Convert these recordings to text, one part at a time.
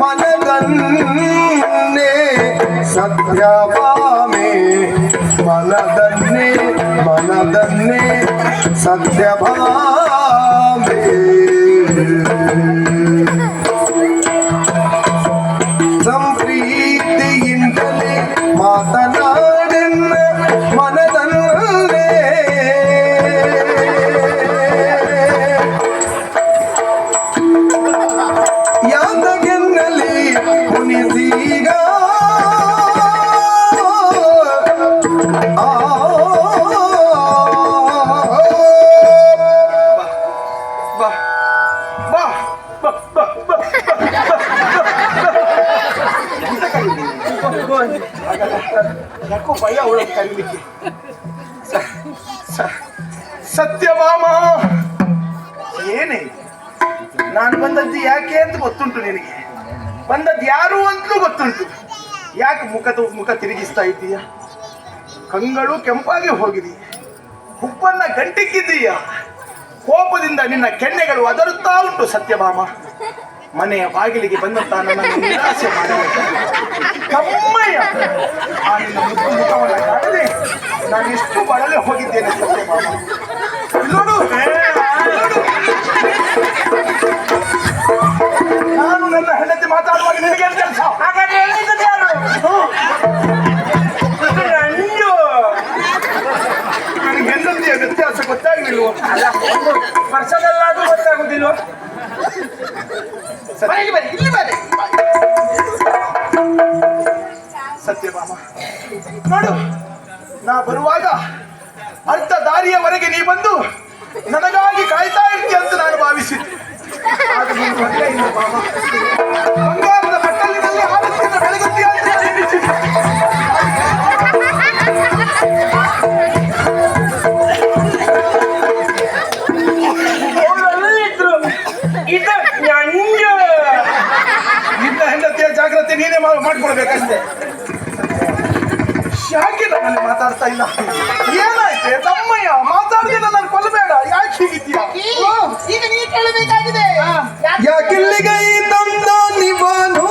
మనదన్నే సత్యభామే. మనదన్నే మనదన్నే సత్యభామే. ಸತ್ಯಭಾಮ ಏನೇ? ನಾನು ಬಂದದ್ದು ಯಾಕೆ ಅಂತ ಗೊತ್ತುಂಟು ನಿನಗೆ. ಬಂದದ್ದು ಯಾರು ಅಂತಲೂ ಗೊತ್ತುಂಟು. ಯಾಕೆ ಮುಖ ಮುಖ ತಿರುಗಿಸ್ತಾ ಇದ್ದೀಯ? ಕಂಗಳು ಕೆಂಪಾಗಿ ಹೋಗಿದೀಯ ಹುಬ್ಬನ್ನ ಗಂಟಿಕ್ಕಿದ್ದೀಯ. ಕೋಪದಿಂದ ನಿನ್ನ ಕೆನ್ನೆಗಳು ಅದರುತ್ತಾ ಉಂಟು ಸತ್ಯಭಾಮ ಮನೆಯ ಬಾಗಿಲಿಗೆ ಬಂದಂತ ನನ್ನನ್ನು ನಿರಾಸೆ ಕಮ್ಮಯ್ಯ ಆ ನಿನ್ನ ಮುಖವನ್ನು ಕಾಣದೆ ನಾನು ಎಷ್ಟು ಬಳಲೆ ಹೋಗಿದ್ದೇನೆ ಸತ್ಯಭಾಮ. ನಾನು ನನ್ನ ಹೆಂಡತಿ ಮಾತಾಡುವಾಗ ನಿನಗೆ ಕೆಲಸ? ಹಾಗಾದ್ರೆ ಹೇಳಿದ್ದು ಯಾರು? ನಂಜು ನನಗೆ ಹೆಂಡತಿಯ ವ್ಯತ್ಯಾಸ ಗೊತ್ತಾಗಲಿಲ್ವ? ಅಲ್ಲ ಒಂದು ವರ್ಷದಲ್ಲಾದ್ರೂ ಗೊತ್ತಾಗುದಿಲ್ವ? ಬನ್ನಿ ಬನ್ನಿ ಇಲ್ಲಿ ಬನ್ನಿ. ಸತ್ಯಭಾಮ ನೋಡು ನಾ ಬರುವಾಗ ಅರ್ಧ ದಾರಿಯವರೆಗೆ ನೀ ಬಂದು ನನಗಾಗಿ ಕಾಯ್ತಾ ಇರ್ತೀಯ ಅಂತ ನಾನು ಭಾವಿಸಿದ್ದೆ ಬಂಗಾರದ ಬಟ್ಟಲಿನಲ್ಲಿ ಆಲಸ್ಯದ ಬೆಳಗುತ್ತೀಯ ಅಂತ ಜಾಗ್ರತೆ ನೀನೇ ಮಾಡ್ಕೊಳ್ಬೇಕಷ್ಟೇ. ಯಾಕೆ ನಮ್ಮಲ್ಲಿ ಮಾತಾಡ್ತಾ ಇಲ್ಲ. ಏನಾಯ್ತೆ ತಮ್ಮಯ್ಯ ಮಾತಾಡಿದ ನನ್ನ ಕೊಲ್ಲಬೇಡ. ಯಾಕೆ ಹೀಗಿದ್ದೀಯಾ? ಈಗ ನೀ ಕೇಳಬೇಕಾಗಿದೆ. ಯಾಕಿಲ್ಲಿಗೆ ತಂದ ನಿವನು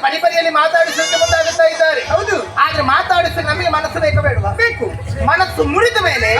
ಬಂದು ಪರಿ ಪರಿಯಲ್ಲಿ ಮಾತಾಡಿಸೋಕೆ ಮುಂದಾಗುತ್ತಾ ಇದ್ದಾರೆ. ಹೌದು. ಆದ್ರೆ ಮಾತಾಡಿಸೋಕೆ ನಮಗೆ ಮನಸ್ಸು ಬೇಕು ಬೇಡವಾ? ಬೇಕು. ಮನಸ್ಸು ಮುರಿದ ಮೇಲೆ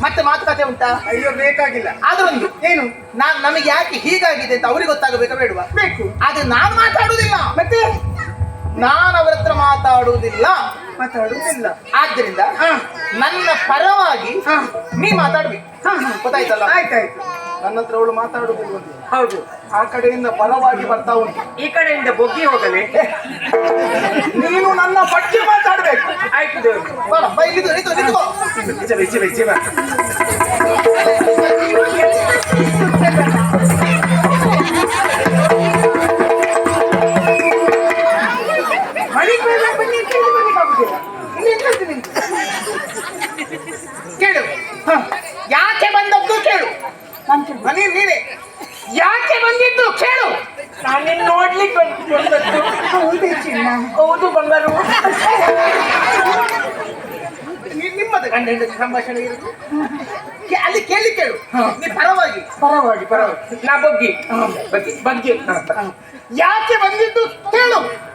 ಮತ್ತೆ ಮಾತುಕತೆ ಉಂಟಾ? ಅಯ್ಯೋ ಬೇಕಾಗಿಲ್ಲ. ಆದ್ರೊಂದು ಏನು? ನಾನ್ ನಮಗೆ ಯಾಕೆ ಹೀಗಾಗಿದೆ ಅಂತ ಅವ್ರಿಗೆ ಗೊತ್ತಾಗಬೇಕಾ ಬೇಡವಾ? ಬೇಕು. ಆದ್ರೆ ನಾನು ಮಾತಾಡುವುದಿಲ್ಲ. ಮತ್ತೆ? ನಾನು ಅವರ ಹತ್ರ ಮಾತಾಡುವುದಿಲ್ಲ. ಮಾತಾಡುವುದಿಲ್ಲ. ಆದ್ರಿಂದ ನನ್ನ ಪರವಾಗಿ ನೀ ಮಾತಾಡ್ಬೇಕು. ಗೊತ್ತಾಯ್ತಲ್ಲ? ಆಯ್ತಾಯ್ತು. ನನ್ನ ಹತ್ರ ಅವಳು ಮಾತಾಡುವುದಿಲ್ಲ ಹೌದು ಆ ಕಡೆಯಿಂದ ಬಲವಾಗಿ ಬರ್ತಾ ಉಂಟು ಈ ಕಡೆಯಿಂದ ಬೊಗ್ಗಿ ಹೋಗಲಿ ನೀನು ನನ್ನ ಬಗ್ಗೆ ಮಾತಾಡ್ಬೇಕು ಆಯ್ತು ದೇವ್ರು. ಬಾ, ಬಾ, ಇಲ್ಲಿದು, ನಿಂತು, ನಿಂತ್ಕೋ. ಜೀವ, ಜೀವ, ಜೀವ. ಮನೆ ನೀನೆ ಯಾಕೆ ಬಂದಿದ್ದು? ಕೇಳು. ನಾನು ನಿನ್ನ ನೋಡ್ಲಿಕ್ಕೆ ಬಂದ್- ಚಿನ್ನ. ಹೌದು ಬಂಗಾರು ನಿ- ನಿಮ್ಮದು ಗಂಡ ಹೆಂಡತಿ ಸಂಭಾಷಣೆ ಇರುತ್ತೆ. ಅಲ್ಲಿ ಕೇಳಿ ಕೇಳು. ನೀ ಪರವಾಗಿ. ಪರವಾಗಿ ಪರವಾಗಿ. ನಾ ಬಗ್ಗಿ. ಬಗ್ಗಿ ಬಗ್ಗಿ. ಯಾಕೆ ಬಂದಿದ್ದು? ಕೇಳು.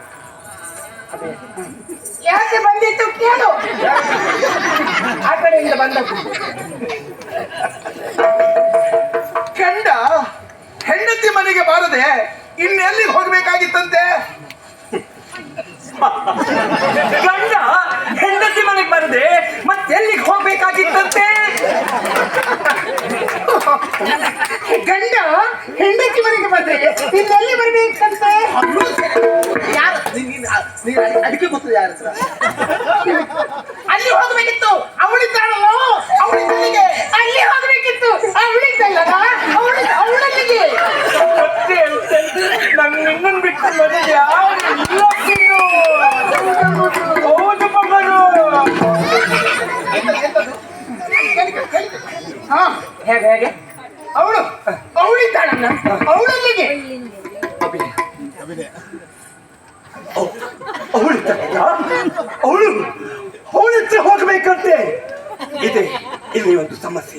ಯಾಕೆ ಬಂದಿತ್ತು ಕೇಳು. ಆ ಕಡೆಯಿಂದ ಬಂದದ್ದು. ಗಂಡ ಹೆಂಡತಿ ಮನೆಗೆ ಬರದೆ ಮತ್ತೆ ಎಲ್ಲಿಗೆ ಹೋಗ್ಬೇಕಾಗಿತ್ತಂತೆ? ಗಂಡ ಹೆಂಡತಿ ಮನೆಗೆ ಬಂದ್ರೆ ಇನ್ನೆಲ್ಲಿ ಬರ್ಬೇಕಂತೆ? ಯಾರು? ಅದಕ್ಕೆ ಗೊತ್ತು ಯಾರ ಅಲ್ಲಿ ಹೋಗ್ಬೇಕಿತ್ತು ಅವಳಿದ್ದಾಳೋ ಅವಳಿದ್ದಲ್ಲಿಗೆ ಅಲ್ಲಿ ಹೋಗ್ಬೇಕಿತ್ತು ಅವಳಿದ್ದಲ್ಲ ಅವಳ ಅವಳಲ್ಲಿಗೆ. ಮತ್ತೆ ಹೇಳ್ತೆ, ನಂಗ್ ನಿನ್ನನ್ ಬಿಟ್ಟು ಮನೆ ಯಾರು ಇಲ್ಲ ಕಣೋ. ಹೌದು ಬಂಗಾರು ಹಾ ಹೇಗೆ ಹೇಗೆ? ಅವಳು ಅವಳಿದ್ದಾಳಲ್ಲ ಅವಳಲ್ಲಿಗೆ ಅವಳು ಅವಳು ಅವಳ ಹತ್ರ ಹೋಗ್ಬೇಕಂತೆ. ಇದೆ ಇಲ್ಲಿ ಒಂದು ಸಮಸ್ಯೆ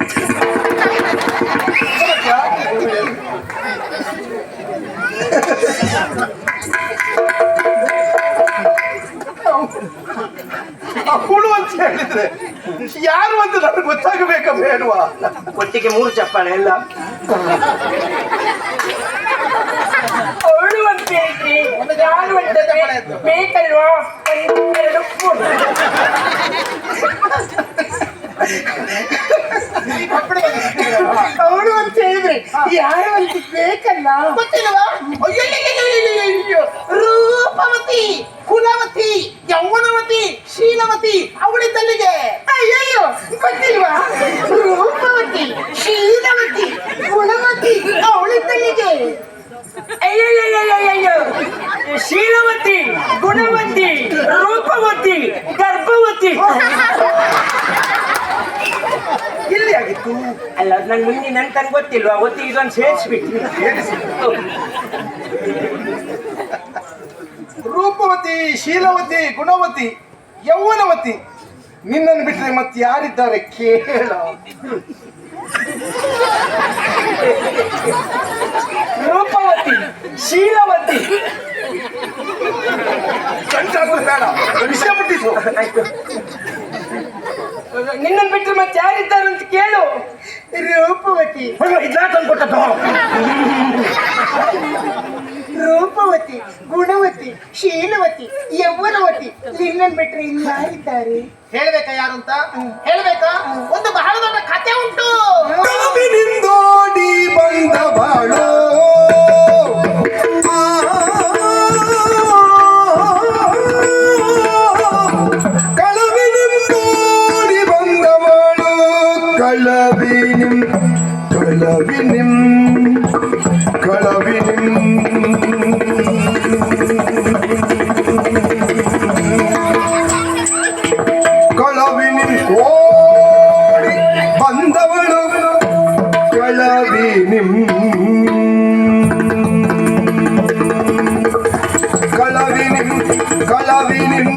ಒಟ್ಟಿಗೆ ಮೂರು ಚಪ್ಪಾಳೆ ಎಲ್ಲ ಅವಳು ಅಂತ ಹೇಳ್ರಿ ಯಾರು ಅಂತ ಬೇಕಲ್ವಾ ಒಂದು ಎರಡು ಮೂರು. ಅವಳು ಯಾರು ಅಂತ ಬೇಕಲ್ಲ. ಗೊತ್ತಿಲ್ವಾ? ಅಯ್ಯಯ್ಯಯ್ಯಯ್ಯಯ್ಯಯ್ಯಯ್ಯೋ. ರೂಪವತಿ ಕುಲವತಿ ಯೌವನವತಿ ಶೀಲವತಿ ಅವಳಿದ್ದಲ್ಲಿಗೆ ಅಯ್ಯಯ್ಯೋ ಗೊತ್ತಿಲ್ವಾ? ರೂಪವತಿ ಶೀಲವತಿ ಕುಲವತಿ ಅವಳಿದ್ದಲ್ಲಿಗೆ ಅಯ್ಯಯ್ಯಯ್ಯಯ್ಯಯ್ಯೋ ಶೀಲವತಿ ಗುಣವತಿ ರೂಪವತಿ ಗರ್ಭವತಿ. ಎಲ್ಲಿ ಆಗಿತ್ತು. ಅಲ್ಲ ನಂಗೆ ಮುಂದೆ ನನ್ ತಂಗ್ ಗೊತ್ತಿಲ್ವಾ? ಒತ್ತಿ ಇದೊಂದು ಸೇರಿಸ್ಬಿಟ್ಟು ರೂಪವತಿ ಶೀಲವತಿ ಗುಣವತಿ ಯೌವನವತಿ ನಿನ್ನನ್ನು ಬಿಟ್ಟರೆ ಮತ್ತೆ ಯಾರಿದ್ದಾರೆ ಕೇಳ. ರೂಪವತಿ ಶೀಲವತಿ. ಬೇಡ. ವಿಷಯ ಆಯ್ತು ನಿನ್ನನ್ ಬಿಟ್ಟರೆ ಮತ್ತೆ ಯಾರಿದ್ದಾರೆ ಅಂತ ಕೇಳು ರೂಪವತಿ ಗುಣವತಿ ಶೀಲವತಿ ಯೌವನವತಿ ನಿನ್ನನ್ ಬಿಟ್ರೆ ಇದ್ದಾರೆ ಹೇಳ್ಬೇಕಾ ಯಾರು ಅಂತ? ಹೇಳ್ಬೇಕಾ? ಕಳವಿನಿಂ ಓಡಿ ಬಂದವಳು ಕಳವಿನಿಂ ಕಳವಿನಿಂ ಕಳವಿನಿಂ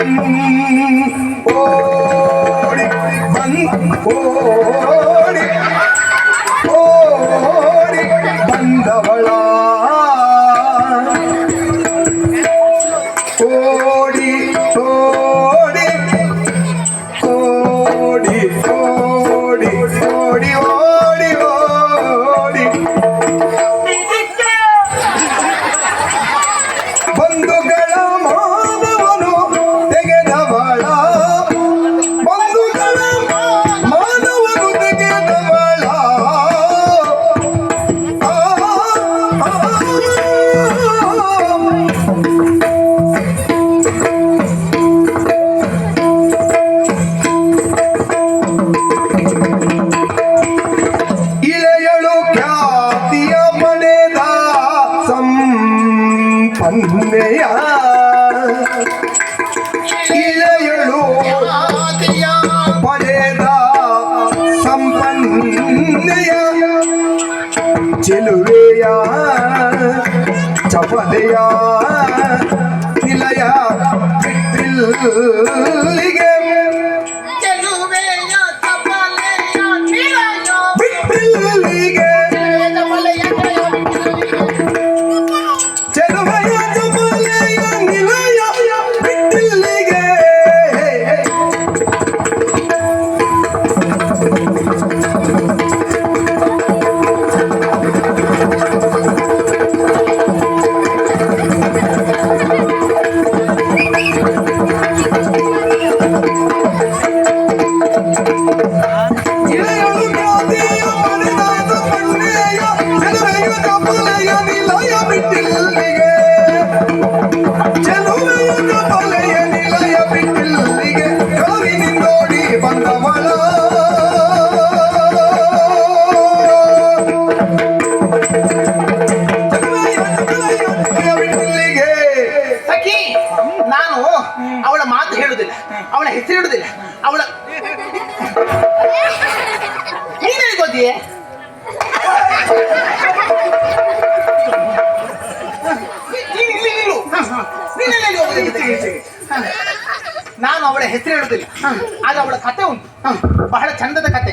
ಓಡಿ ಬಂದ್ ಓಡಿ ಓಡಿ ಬಂದವಳ ಚಪಲೆಯ ನಿಲಯ ಬಿಟ್ಟಿಲ್ಲಿಗೆ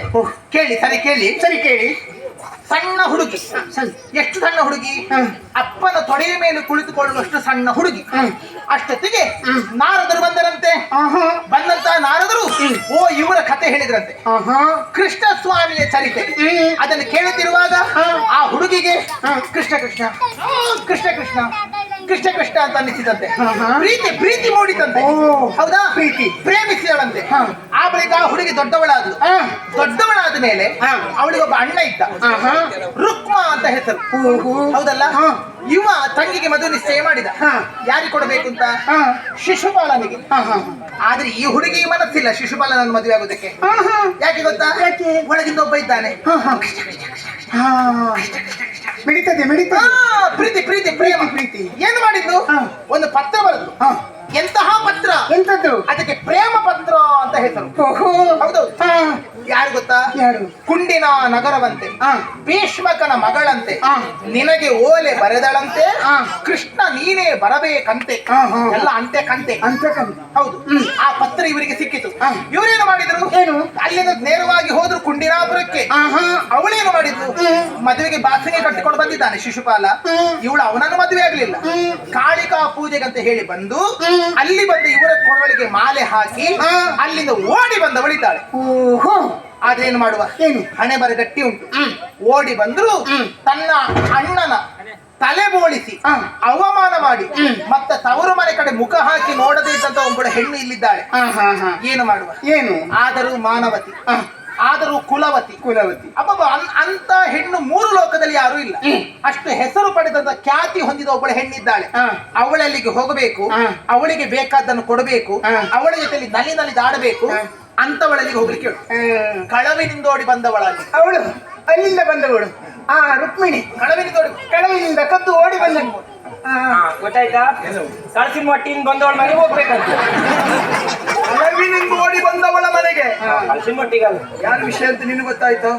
ಚಂದದ ಕೇಳಿ ಸರಿ ಕೇಳಿ ಸರಿ ಕೇಳಿ. ಸಣ್ಣ ಹುಡುಗಿ. ಎಷ್ಟು ಸಣ್ಣ ಹುಡುಗಿ? ಅಪ್ಪನ ತೊಡೆಯ ಮೇಲೆ ಕುಳಿತುಕೊಳ್ಳುವಷ್ಟು ಸಣ್ಣ ಹುಡುಗಿ. ಅಷ್ಟೊತ್ತಿಗೆ ನಾರದರು ಬಂದರಂತೆ. ಬಂದಂತ ನಾರದರು? ಓ ಇವರ ಕತೆ ಹೇಳಿದ್ರಂತೆ. ಕೃಷ್ಣ ಸ್ವಾಮಿಯ ಚರಿತೆ. ಅದನ್ನು ಕೇಳುತ್ತಿರುವಾಗ ಆ ಹುಡುಗಿಗೆ ಕೃಷ್ಣ ಕೃಷ್ಣ ಕೃಷ್ಣ ಕೃಷ್ಣ ಕೃಷ್ಣ ಕೃಷ್ಣ ಅಂತ ಅನ್ನಿಸಿದಂತೆ. ಪ್ರೀತಿ ಪ್ರೀತಿ ಮೂಡಿತಂತೆ ಹೌದಾ? ಪ್ರೀತಿ. ಪ್ರೇಮಿಸಿದಳಂತೆ. ಆ ಬಳಿಕ ಆ ಹುಡುಗಿ ದೊಡ್ಡವಳಾದ್ಲು. ದೊಡ್ಡವಳಾದ ಮೇಲೆ ಅವಳಿಗೆ ಒಬ್ಬ ಅಣ್ಣ ಇದ್ದ. ರುಕ್ಮ ಅಂತ ಹೆಸರು. ಹೌದಲ್ಲ? ಇವ ತಂಗಿಗೆ ಮದುವೆ ನಿಶ್ಚಯ ಮಾಡಿದ. ಯಾರಿಗೆ ಕೊಡಬೇಕು ಅಂತ? ಶಿಶುಪಾಲನಿಗೆ. ಆದ್ರೆ ಈ ಹುಡುಗಿ ಮನಸ್ಸಿಲ್ಲ ಶಿಶುಪಾಲನ ಮದುವೆ ಆಗೋದಕ್ಕೆ ಯಾಕೆ ಗೊತ್ತಾ? ಒಳಗಿಂದ ಒಬ್ಬ ಇದ್ದಾನೆ. ಮಿಡಿತದೆ ಮಿಡಿತ ಪ್ರೀತಿ ಪ್ರೀತಿ ಪ್ರೇಮ. ಪ್ರೀತಿ ಏನು ಮಾಡಿದ್ದು ಒಂದು ಪತ್ರ ಬರೆದು ಎಂತಹ ಪತ್ರ? ಎಂತದ್ದು? ಅದಕ್ಕೆ ಪ್ರೇಮ ಅಂತ ಹೆಸರು ಓಹೋ ಹೌದು ಹಾ, ಯಾರು ಗೊತ್ತಾ? ಕುಂಡಿನ ನಗರವಂತೆ. ಭೀಷ್ಮಕನ ಮಗಳಂತೆ. ನಿನಗೆ ಓಲೆ ಬರೆದಳಂತೆ. ಕೃಷ್ಣ ನೀನೇ ಬರಬೇಕಂತೆ. ಎಲ್ಲ ಅಂತೆ ಕಂತೆ ಅಂತ ಹೌದು ಆ ಪತ್ರ ಇವರಿಗೆ ಸಿಕ್ಕಿತು. ಇವರೇನು ಮಾಡಿದ್ರು? ಏನು? ಅಲ್ಲಿಂದ ನೇರವಾಗಿ ಹೋದ್ರು ಕುಂಡಿನಾಪುರಕ್ಕೆ. ಅವಳೇನು ಮಾಡಿದ್ರು ಮದುವೆಗೆ ಬಾಸಿಗೆ ಕಟ್ಟಿಕೊಂಡು ಬಂದಿದ್ದಾನೆ ಶಿಶುಪಾಲ. ಇವಳು ಅವನನ್ನು ಮದುವೆ ಆಗ್ಲಿಲ್ಲ. ಕಾಳಿಕಾ ಪೂಜೆಗಂತ ಹೇಳಿ ಬಂದು ಅಲ್ಲಿ ಬಂದು ಇವರ ಕೊರಳಿಗೆ ಮಾಲೆ ಹಾಕಿ ಅಲ್ಲಿಂದ ಓಡಿ ಬಂದವಳಿದ್ದಾಳೆ. ಓಹೋ. ಆದ್ರೆ ಏನು ಮಾಡುವ? ಏನು? ಹಣೆ ಬರ ಗಟ್ಟಿ ಉಂಟು ಓಡಿ ಬಂದ್ರು ತನ್ನ ಅಣ್ಣನ ತಲೆ ಬೋಳಿಸಿ ಅವಮಾನ ಮಾಡಿ ಮತ್ತೆ ತವರು ಮನೆ ಕಡೆ ಮುಖ ಹಾಕಿ ನೋಡದೇ ಇದ್ದಂತ ಒಬ್ಬಳು ಹೆಣ್ಣು ಇಲ್ಲಿದ್ದಾಳೆ. ಏನು ಮಾಡುವ? ಏನು? ಆದರೂ ಮಾನವತಿ ಆದರೂ ಕುಲವತಿ. ಕುಲವತಿ. ಅಬ್ಬಬ್ಬ ಅಂತ ಹೆಣ್ಣು ಮೂರು ಲೋಕದಲ್ಲಿ ಯಾರು ಇಲ್ಲ. ಅಷ್ಟು ಹೆಸರು ಪಡೆದಂತ ಖ್ಯಾತಿ ಹೊಂದಿದ ಒಬ್ಬಳು ಹೆಣ್ಣಿದ್ದಾಳೆ. ಅವಳಲ್ಲಿಗೆ ಹೋಗಬೇಕು ಅವಳಿಗೆ ಬೇಕಾದ್ದನ್ನು ಕೊಡಬೇಕು ಅವಳ ಜೊತೆಲಿ ನಲ್ಲಿ ನಲ್ಲಿ ದಾಡಬೇಕು ಅಂತವಳಲ್ಲಿಗೆ ಹೋಗ್ಲಿಕ್ಕೆ ಕಳವಿನಿಂದ ಓಡಿ ಕಳವಿನಿಂದೋಡಿ ಬಂದವಳಲ್ಲಿ ಅವಳು ಅಲ್ಲಿಂದ ಬಂದವಳು. ಆ ರುಕ್ಮಿಣಿ. ಕಳವಿನಿಂದ ಓಡಿ ಕಳವಿನಿಂದ ಕದ್ದು ಓಡಿ ಬಂದ ಗೊತ್ತಾಯ್ತಾ? ಕಳಸಿ ಬಂದವಳ ಮನೆಗೆ ಹೋಗ್ಬೇಕಂತ ಕಳವಿನಿಂದ ಓಡಿ ಬಂದವಳ ಮನೆಗೆ. ಕಳಸಿ ಮಟ್ಟಿಗಲ್ಲ ಯಾರ ವಿಷಯ ಅಂತ ನಿನ್ಗೆ ಗೊತ್ತಾಯ್ತು?